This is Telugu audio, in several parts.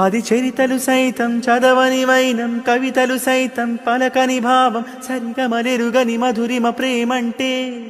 అది చరితలు సైతం చదవని వైనం కవితలు సైతం పలకని భావం సరిగమలెరుగని మధురిమ ప్రేమంటే.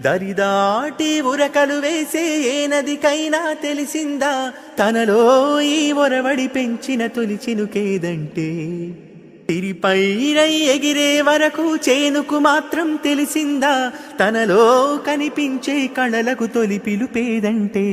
దరిదాటి ఉరకలు వేసే ఏ నదికైనా తెలిసిందా? తనలో ఈ ఒరవడి పెంచిన తులిచినుకేదంటే తిరిపైరై ఎగిరే వరకు చేనుకు మాత్రం తెలిసిందా? తనలో కనిపించే కళలకు తొలి పిలుపేదంటే.